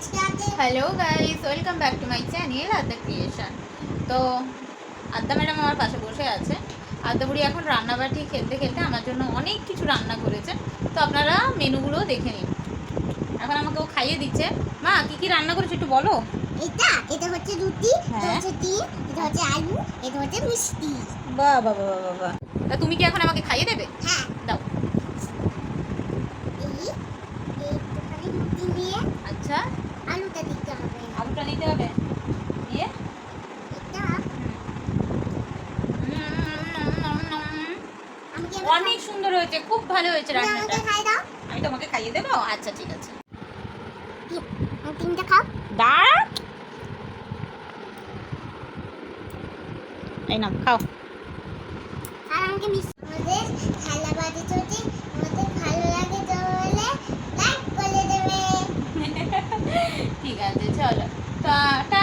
Hello guys welcome back to my channel Adya creation তো Adya madam আমার পাশে বসে আছে। আদ্যা বুড়ি এখন রান্নাবাটি খেলতে খেলতে আমার জন্য অনেক কিছু রান্না করেছে। তো আপনারা মেনুগুলো দেখে নিন। এখন আমাকে ও খাইয়ে দিচ্ছে। মা কি কি রান্না করেছ একটু বলো। এটা এটা হচ্ছে রুটি এটা হ্যাঁ। হচ্ছে ডিম এটা হচ্ছে আলু এটা হচ্ছে মিষ্টি। বাহ বাহ বাহ বাহ বাহ। তা তুমি কি এখন আমাকে খাইয়ে দেবে? হ্যাঁ। দাও। এই রুটি নিয়ে। আচ্ছা। নিতে হবে দিয়ে? অনেক সুন্দর হয়েছে খুব ভালো হয়েছে রান্নাটা। খাই দাও। আমি তোমাকে খাইয়ে দেবো? আচ্ছা ঠিক আছে। তিনটা খাও। দাঁড়া। এই নাও খাও। আর আমাকে মিষ্টি আমাদের খেলা বাড়ি চলছে। আমাদের ভালো লাগে তাহলে লাইক করে দেবে। ঠিক আছে চলো। তা